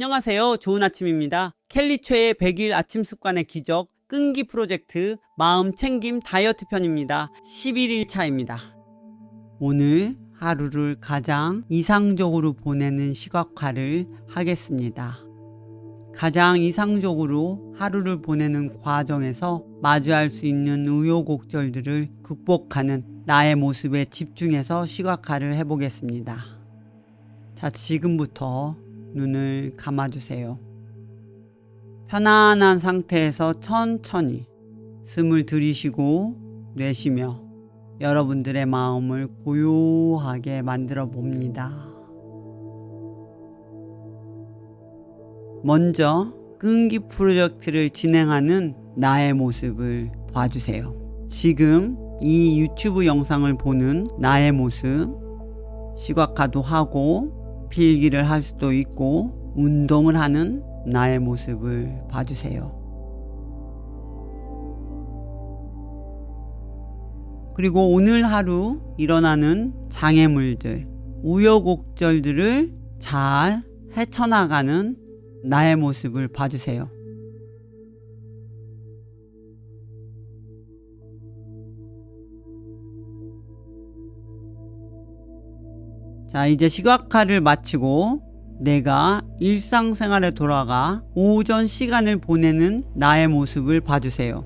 안녕하세요. 좋은 아침입니다. 켈리초의 100일 아침 습관의 기적 끈기 프로젝트 마음 챙김 다이어트 편입니다. 11일 차입니다. 오늘 하루를 가장 이상적으로 보내는 시각화를 하겠습니다. 가장 이상적으로 하루를 보내는 과정에서 마주할 수 있는 우여곡절들을 극복하는 나의 모습에 집중해서 시각화를 해보겠습니다. 자, 지금부터 눈을 감아주세요. 편안한 상태에서 천천히 숨을 들이쉬고 내쉬며 여러분들의 마음을 고요하게 만들어 봅니다. 먼저 끈기 프로젝트를 진행하는 나의 모습을 봐주세요. 지금 이 유튜브 영상을 보는 나의 모습, 시각화도 하고 필기를 할 수도 있고 운동을 하는 나의 모습을 봐주세요. 그리고 오늘 하루 일어나는 장애물들, 우여곡절들을 잘 헤쳐나가는 나의 모습을 봐주세요. 자, 이제 시각화를 마치고 내가 일상생활에 돌아가 오전 시간을 보내는 나의 모습을 봐주세요.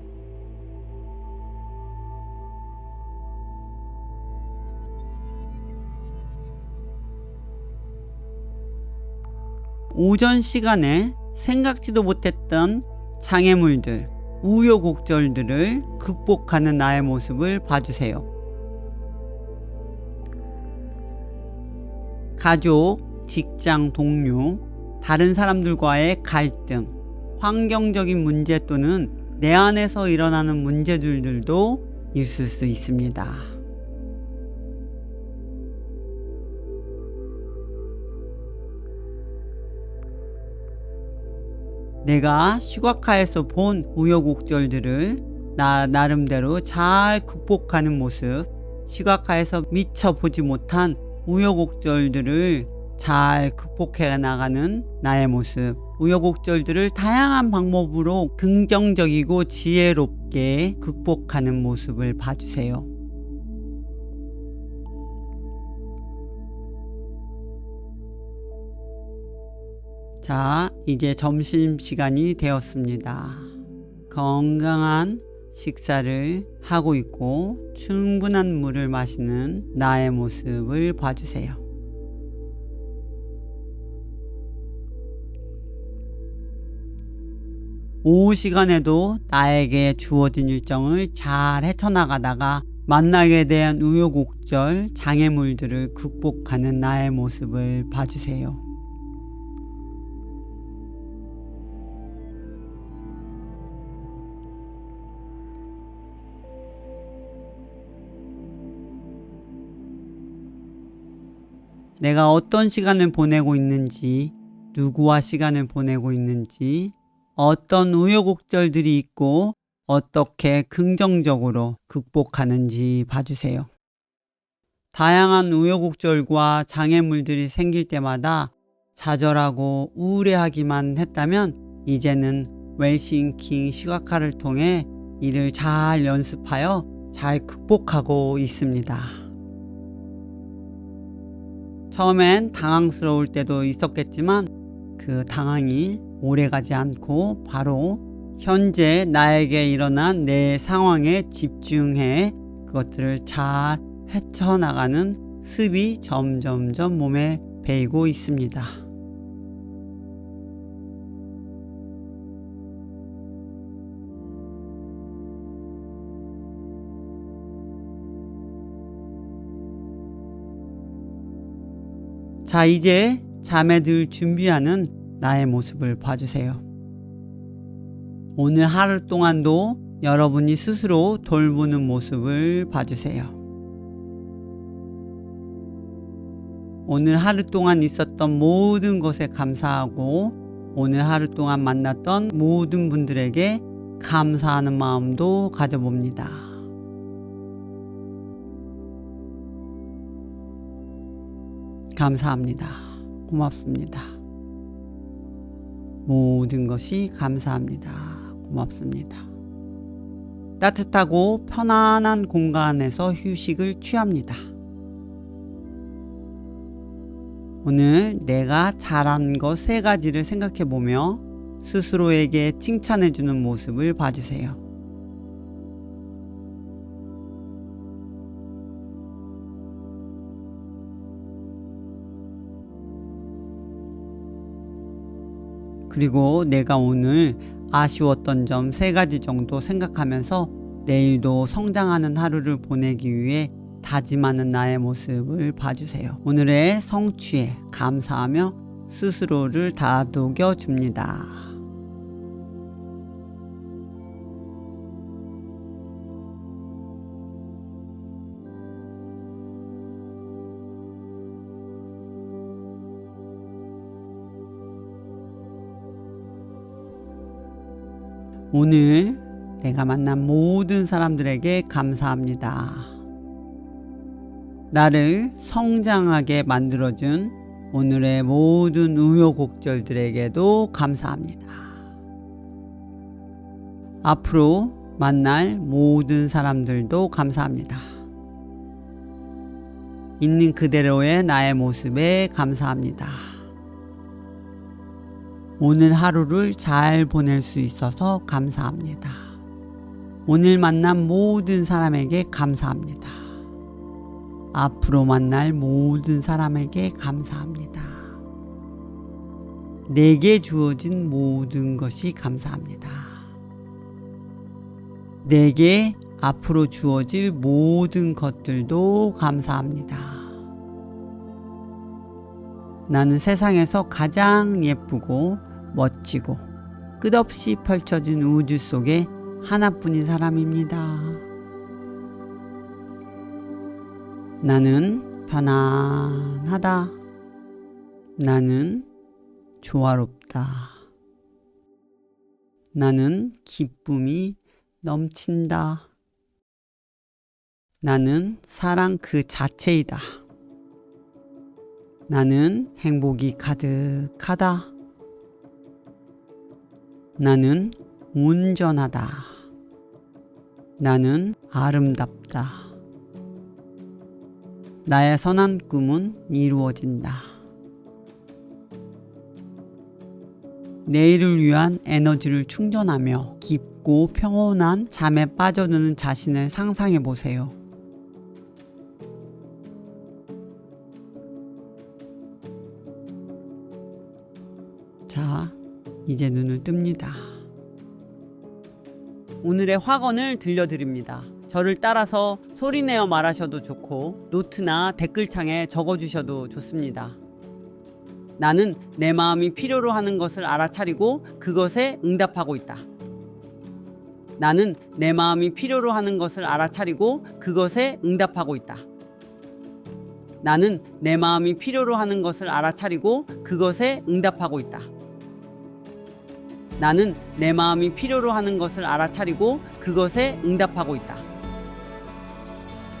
오전 시간에 생각지도 못했던 장애물들, 우여곡절들을 극복하는 나의 모습을 봐주세요. 가족, 직장 동료, 다른 사람들과의 갈등, 환경적인 문제 또는 내 안에서 일어나는 문제들도 있을 수 있습니다. 내가 시각화에서 본 우여곡절들을 나 나름대로 잘 극복하는 모습, 시각화에서 미처 보지 못한 우여곡절들을 잘 극복해 나가는 나의 모습, 우여곡절들을 다양한 방법으로 긍정적이고 지혜롭게 극복하는 모습을 봐주세요. 자, 이제 점심시간이 되었습니다. 건강한 식사를 하고 있고 충분한 물을 마시는 나의 모습을 봐주세요. 오후 시간에도 나에게 주어진 일정을 잘 헤쳐나가다가 만나게 된 우여곡절 장애물들을 극복하는 나의 모습을 봐주세요. 내가 어떤 시간을 보내고 있는지, 누구와 시간을 보내고 있는지, 어떤 우여곡절들이 있고 어떻게 긍정적으로 극복하는지 봐주세요. 다양한 우여곡절과 장애물들이 생길 때마다 좌절하고 우울해하기만 했다면 이제는 웰싱킹 시각화를 통해 이를 잘 연습하여 잘 극복하고 있습니다. 처음엔 당황스러울 때도 있었겠지만 그 당황이 오래가지 않고 바로 현재 나에게 일어난 내 상황에 집중해 그것들을 잘 헤쳐나가는 습이 점점점 몸에 배이고 있습니다. 자, 이제 잠에 들 준비하는 나의 모습을 봐주세요. 오늘 하루 동안도 여러분이 스스로 돌보는 모습을 봐주세요. 오늘 하루 동안 있었던 모든 것에 감사하고 오늘 하루 동안 만났던 모든 분들에게 감사하는 마음도 가져봅니다. 감사합니다. 고맙습니다. 모든 것이 감사합니다. 고맙습니다. 따뜻하고 편안한 공간에서 휴식을 취합니다. 오늘 내가 잘한 것 세 가지를 생각해 보며 스스로에게 칭찬해 주는 모습을 봐주세요. 그리고 내가 오늘 아쉬웠던 점 세 가지 정도 생각하면서 내일도 성장하는 하루를 보내기 위해 다짐하는 나의 모습을 봐주세요. 오늘의 성취에 감사하며 스스로를 다독여 줍니다. 오늘 내가 만난 모든 사람들에게 감사합니다. 나를 성장하게 만들어준 오늘의 모든 우여곡절들에게도 감사합니다. 앞으로 만날 모든 사람들도 감사합니다. 있는 그대로의 나의 모습에 감사합니다. 오늘 하루를 잘 보낼 수 있어서 감사합니다. 오늘 만난 모든 사람에게 감사합니다. 앞으로 만날 모든 사람에게 감사합니다. 내게 주어진 모든 것이 감사합니다. 내게 앞으로 주어질 모든 것들도 감사합니다. 나는 세상에서 가장 예쁘고 멋지고 끝없이 펼쳐진 우주 속에 하나뿐인 사람입니다. 나는 편안하다. 나는 조화롭다. 나는 기쁨이 넘친다. 나는 사랑 그 자체이다. 나는 행복이 가득하다. 나는 온전하다. 나는 아름답다. 나의 선한 꿈은 이루어진다. 내일을 위한 에너지를 충전하며 깊고 평온한 잠에 빠져드는 자신을 상상해 보세요. 이제 눈을 뜹니다. 오늘의 확언을 들려드립니다. 저를 따라서 소리내어 말하셔도 좋고 노트나 댓글창에 적어주셔도 좋습니다. 나는 내 마음이 필요로 하는 것을 알아차리고 그것에 응답하고 있다. 나는 내 마음이 필요로 하는 것을 알아차리고 그것에 응답하고 있다. 나는 내 마음이 필요로 하는 것을 알아차리고 그것에 응답하고 있다. 나는 내 마음이 필요로 하는 것을 알아차리고 그것에 응답하고 있다.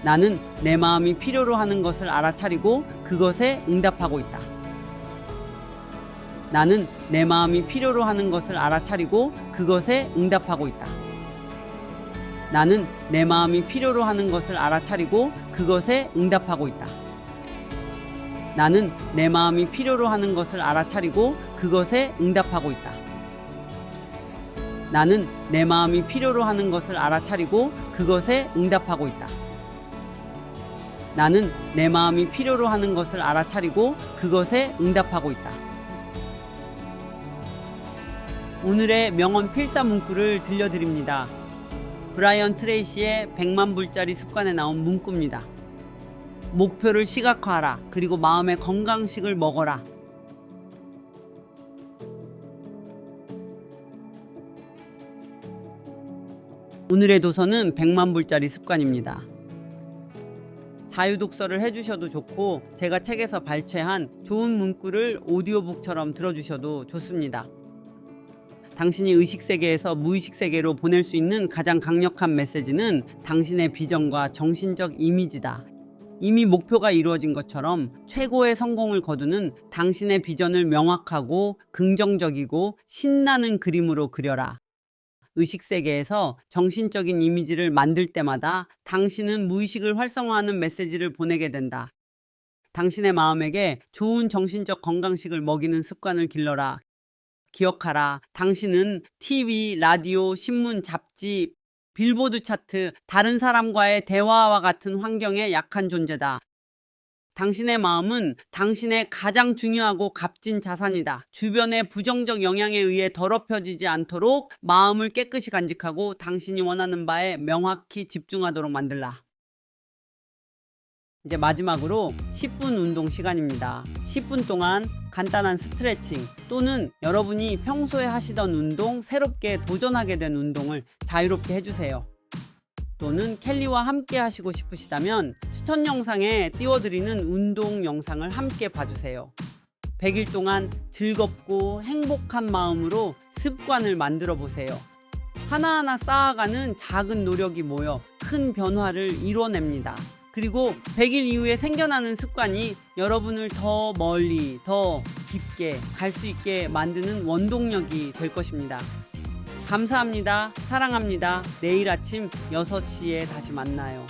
나는 내 마음이 필요로 하는 것을 알아차리고 그것에 응답하고 있다. 나는 내 마음이 필요로 하는 것을 알아차리고 그것에 응답하고 있다. 나는 내 마음이 필요로 하는 것을 알아차리고 그것에 응답하고 있다. 나는 내 마음이 필요로 하는 것을 알아차리고 그것에 응답하고 있다. 나는 내 마음이 필요로 하는 것을 알아차리고 그것에 응답하고 있다. 나는 내 마음이 필요로 하는 것을 알아차리고 그것에 응답하고 있다. 오늘의 명언 필사 문구를 들려드립니다. 브라이언 트레이시의 100만 불짜리 습관에 나온 문구입니다. 목표를 시각화하라. 그리고 마음의 건강식을 먹어라. 오늘의 도서는 100만 불짜리 습관입니다. 자유 독서를 해주셔도 좋고 제가 책에서 발췌한 좋은 문구를 오디오북처럼 들어주셔도 좋습니다. 당신이 의식 세계에서 무의식 세계로 보낼 수 있는 가장 강력한 메시지는 당신의 비전과 정신적 이미지다. 이미 목표가 이루어진 것처럼 최고의 성공을 거두는 당신의 비전을 명확하고 긍정적이고 신나는 그림으로 그려라. 의식 세계에서 정신적인 이미지를 만들 때마다 당신은 무의식을 활성화하는 메시지를 보내게 된다. 당신의 마음에게 좋은 정신적 건강식을 먹이는 습관을 길러라. 기억하라. 당신은 TV, 라디오, 신문, 잡지, 빌보드 차트, 다른 사람과의 대화와 같은 환경에 약한 존재다. 당신의 마음은 당신의 가장 중요하고 값진 자산이다. 주변의 부정적 영향에 의해 더럽혀지지 않도록 마음을 깨끗이 간직하고 당신이 원하는 바에 명확히 집중하도록 만들라. 이제 마지막으로 10분 운동 시간입니다. 10분 동안 간단한 스트레칭 또는 여러분이 평소에 하시던 운동, 새롭게 도전하게 된 운동을 자유롭게 해주세요. 또는 켈리와 함께 하시고 싶으시다면 추천 영상에 띄워드리는 운동 영상을 함께 봐주세요. 100일 동안 즐겁고 행복한 마음으로 습관을 만들어 보세요. 하나하나 쌓아가는 작은 노력이 모여 큰 변화를 이뤄냅니다. 그리고 100일 이후에 생겨나는 습관이 여러분을 더 멀리, 더 깊게 갈 수 있게 만드는 원동력이 될 것입니다. 감사합니다. 사랑합니다. 내일 아침 6시에 다시 만나요.